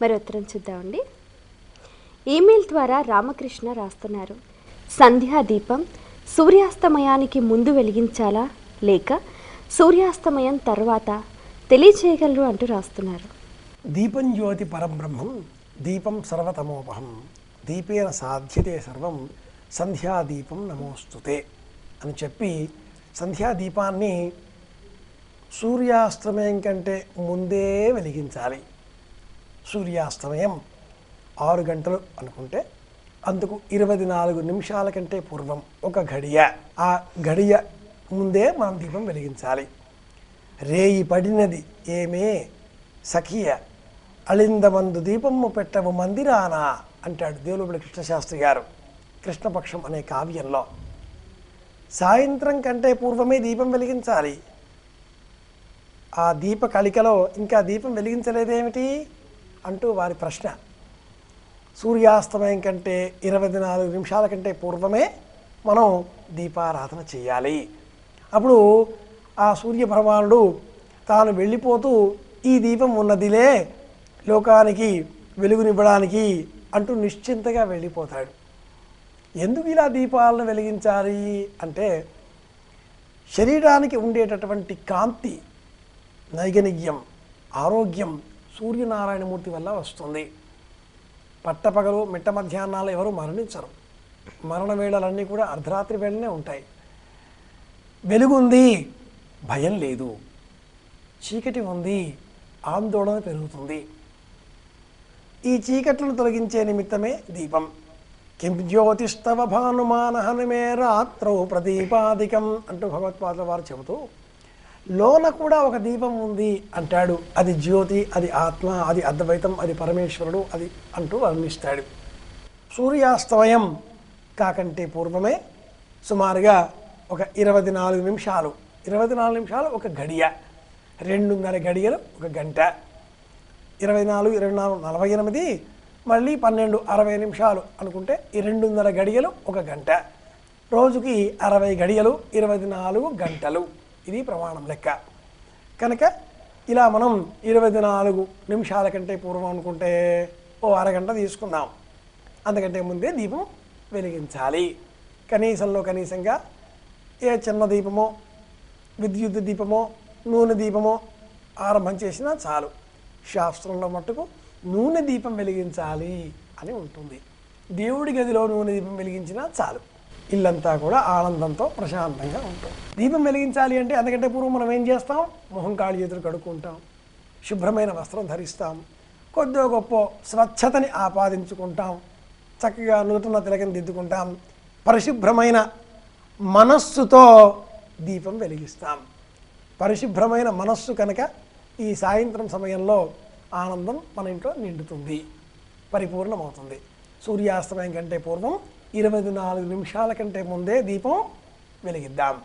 మరి ఉత్తరం చూద్దామండి. ఈమెయిల్ ద్వారా రామకృష్ణ రాస్తున్నారు. సంధ్యా దీపం సూర్యాస్తమయానికి ముందు వెలిగించాలా లేక సూర్యాస్తమయం తర్వాత తెలియచేయగలరు అంటూ రాస్తున్నారు. దీపం జ్యోతి పరబ్రహ్మం దీపం సర్వతమోపహం దీపేన సాధ్యతే సర్వం సంధ్యాదీపం నమోస్తుతే అని చెప్పి సంధ్యాదీపాన్ని సూర్యాస్తమయం కంటే ముందే వెలిగించాలి. సూర్యాస్తమయం ఆరు గంటలు అనుకుంటే అందుకు ఇరవై నాలుగు నిమిషాల కంటే పూర్వం ఒక గడియ ఆ గడియ ముందే మనం దీపం వెలిగించాలి. రేయి పడినది ఏమే? సఖియ అళిందమందు దీపము పెట్టవు మందిరానా అంటాడు దేవులపల్లి కృష్ణశాస్త్రి గారు. కృష్ణపక్షం అనే కావ్యంలో. సాయంత్రం కంటే పూర్వమే దీపం వెలిగించాలి. ఆ దీప కలికలో ఇంకా దీపం వెలిగించలేదేమిటి? అంటూ వారి ప్రశ్న. సూర్యాస్తమయం కంటే ఇరవై నాలుగు నిమిషాల కంటే పూర్వమే మనం దీపారాధన చేయాలి. అప్పుడు ఆ సూర్య భగవానుడు తాను వెళ్ళిపోతూ ఈ దీపం ఉన్నదిలే లోకానికి వెలుగునివ్వడానికి అంటూ నిశ్చింతగా వెళ్ళిపోతాడు. ఎందుకు ఇలా దీపాలను వెలిగించాలి అంటే శరీరానికి ఉండేటటువంటి కాంతి నైగనిగ్యం ఆరోగ్యం సూర్యనారాయణమూర్తి వల్ల వస్తుంది. పట్టపగలు మిట్ట మధ్యాహ్నాలు ఎవరు మరణించరు. మరణ వేళలన్నీ కూడా అర్ధరాత్రి వేళనే ఉంటాయి. వెలుగుంది భయం లేదు. చీకటి ఉంది ఆందోళన పెరుగుతుంది. ఈ చీకట్లను తొలగించే నిమిత్తమే దీపం. కిం జ్యోతిస్తవ భానుమానహనమే రాత్రౌ ప్రదీపాదికం అంటూ భగవత్పాదుల వారు చెబుతూ లోన కూడా ఒక దీపం ఉంది అంటాడు. అది జ్యోతి అది ఆత్మ అది అద్వైతం అది పరమేశ్వరుడు అది అంటూ వర్ణిస్తాడు. సూర్యాస్తమయం కాకంటే పూర్వమే సుమారుగా ఒక ఇరవై నాలుగు నిమిషాలు. ఇరవై నాలుగు నిమిషాలు ఒక గడియ. రెండున్నర గడియలు ఒక గంట. ఇరవై నాలుగు ఇరవై నాలుగు నలభై ఎనిమిది మళ్ళీ పన్నెండు అరవై నిమిషాలు అనుకుంటే ఈ రెండున్నర గడియలు ఒక గంట. రోజుకి అరవై గడియలు ఇరవై నాలుగు గంటలు. ఇది ప్రమాణం లెక్క. కనుక ఇలా మనం ఇరవై నాలుగు నిమిషాల కంటే పూర్వం అనుకుంటే ఓ అరగంట తీసుకుందాం. అంతకంటే ముందే దీపం వెలిగించాలి. కనీసంలో కనీసంగా ఏ చిన్న దీపమో విద్యుత్ దీపమో నూనె దీపమో ఆరంభం చేసినా చాలు. శాస్త్రంలో మట్టుకు నూనె దీపం వెలిగించాలి అని ఉంటుంది. దేవుడి గదిలో నూనె దీపం వెలిగించినా చాలు. ఇల్లంతా కూడా ఆనందంతో ప్రశాంతంగా ఉంటుంది. దీపం వెలిగించాలి అంటే అందుకంటే పూర్వం మనం ఏం చేస్తాం? మొహం కాళ్ళు చేతులు కడుక్కుంటాం. శుభ్రమైన వస్త్రం ధరిస్తాం. కొద్దిగా గొప్ప స్వచ్ఛతని ఆపాదించుకుంటాం. చక్కగా నూతన తిలకం దిద్దుకుంటాం. పరిశుభ్రమైన మనస్సుతో దీపం వెలిగిస్తాం. పరిశుభ్రమైన మనస్సు కనుక ఈ సాయంత్రం సమయంలో ఆనందం మన ఇంట్లో నిండుతుంది. పరిపూర్ణమవుతుంది. సూర్యాస్తమయం కంటే పూర్వం ఇరవై నాలుగు నిమిషాల కంటే ముందే దీపం వెలిగిద్దాం.